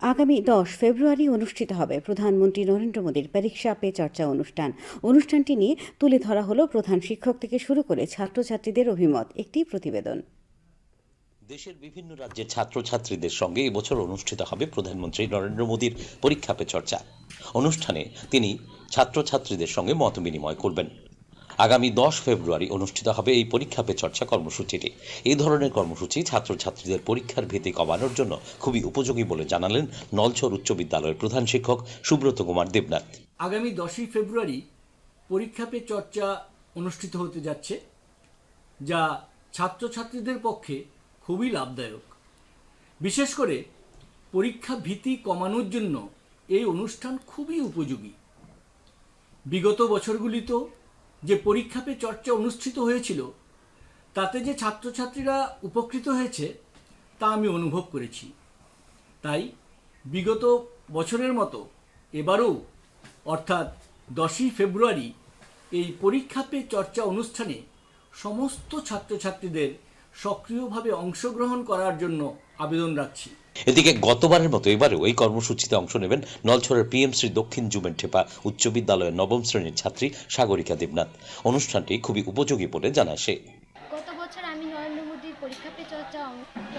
আগামী দশ ফেব্রুয়ারি অনুষ্ঠিত হবে প্রধানমন্ত্রী নরেন্দ্র মোদীর পরীক্ষা পে চর্চা অনুষ্ঠান। অনুষ্ঠানটি নিয়ে তুলে ধরা হলো প্রধান শিক্ষক থেকে শুরু করে ছাত্রছাত্রীদের অভিমত, একটি প্রতিবেদন। দেশের বিভিন্ন রাজ্যের ছাত্রছাত্রীদের সঙ্গে এবছর অনুষ্ঠিত হবে প্রধানমন্ত্রী নরেন্দ্র মোদীর পরীক্ষা পে চর্চা। অনুষ্ঠানে তিনি ছাত্রছাত্রীদের সঙ্গে মত বিনিময় করবেন। আগামী দশ ফেব্রুয়ারি অনুষ্ঠিত হবে এই পরীক্ষা পে চর্চা কর্মসূচিটি। এই ধরনের কর্মসূচি ছাত্রছাত্রীদের পরীক্ষার ভীতি কমানোর জন্য খুবই উপযোগী বলে জানালেন নলছর উচ্চ বিদ্যালয়ের প্রধান শিক্ষক সুব্রত কুমার দেবনাথ। আগামী দশই ফেব্রুয়ারি পরীক্ষা পে চর্চা অনুষ্ঠিত হতে যাচ্ছে, যা ছাত্রছাত্রীদের পক্ষে খুবই লাভদায়ক। বিশেষ করে পরীক্ষা ভীতি কমানোর জন্য এই অনুষ্ঠান খুবই উপযোগী। বিগত বছরগুলিতেও যে পরীক্ষা পে চর্চা অনুষ্ঠিত হয়েছিল, তাতে যে ছাত্রছাত্রীরা উপকৃত হয়েছে, তা আমি অনুভব করেছি। তাই বিগত বছরের মতো এবারও, অর্থাৎ দশই ফেব্রুয়ারি, এই পরীক্ষা পে চর্চা অনুষ্ঠানে সমস্ত ছাত্রছাত্রীদের সক্রিয়ভাবে অংশগ্রহণ করার জন্য আবেদন রাখছি। এদিকে গতবারের মতো এবারেও এই কর্মসূচিতে অংশ নেবেন নলছড়ের পিএমসির দক্ষিণ জুমেন্টেপা উচ্চ বিদ্যালয়ের নবম শ্রেণির ছাত্রী সাগরিকা দেবনাথ। অনুষ্ঠানটি খুবই উপযোগী বলে জানায় সে। গত বছর আমি নরেন্দ্র মোদীর পরীক্ষা পে চর্চা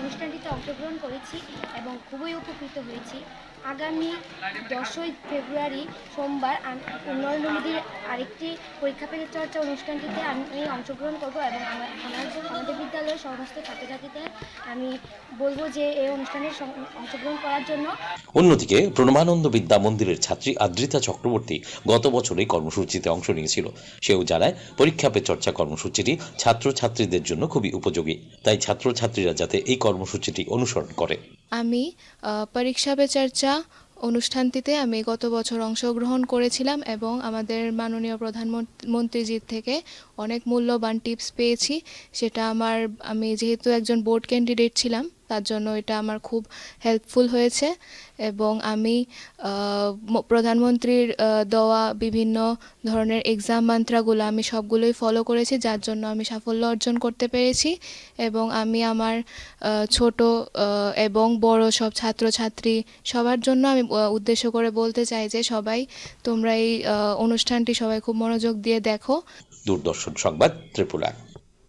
অনুষ্ঠানটিতে অংশগ্রহণ করেছি এবং খুবই উপকৃত হয়েছি। আগামী দশই ফেব্রুয়ারি সোমবার নরেন্দ্র মোদীর আরেকটি পরীক্ষা পে চর্চা অনুষ্ঠানটিতে আমি অংশগ্রহণ করব এবং আমাদের বিদ্যালয়ের সমস্ত ছাত্রছাত্রীদের আমি বলব যে এই অনুষ্ঠানে অংশগ্রহণ করার জন্য। অন্যদিকে প্রণমানন্দ বিদ্যা মন্দিরের ছাত্রী আদ্রিতা চক্রবর্তী গত বছর এই কর্মসূচিতে অংশ নিয়েছিল। সেও জানায়, পরীক্ষা পে চর্চা কর্মসূচিটি ছাত্রছাত্রীদের জন্য খুবই উপযোগী। তাই ছাত্রছাত্রীরা যাতে এই কর্মসূচিটি অনুসরণ করে। আমি পরীক্ষা পে চর্চা অনুষ্ঠানটিতে আমি গত বছর অংশগ্রহণ করেছিলাম এবং আমাদের মাননীয় প্রধানমন্ত্রীজির থেকে অনেক মূল্যবান টিপস পেয়েছি। সেটা আমার, আমি যেহেতু একজন বোর্ড ক্যান্ডিডেট ছিলাম তার জন্য এটা আমার খুব হেল্পফুল হয়েছে এবং আমি প্রধানমন্ত্রীর দেওয়া বিভিন্ন ধরনের এক্সাম মান্ত্রাগুলো আমি সবগুলোই ফলো করেছি, যার জন্য আমি সাফল্য অর্জন করতে পেরেছি এবং আমি আমার ছোট এবং বড় সব ছাত্রছাত্রী সবার জন্য আমি উদ্দেশ্য করে বলতে চাই যে সবাই তোমরা এই অনুষ্ঠানটি সবাই খুব মনোযোগ দিয়ে দেখো। দূরদর্শন সংবাদ ত্রিপুরা।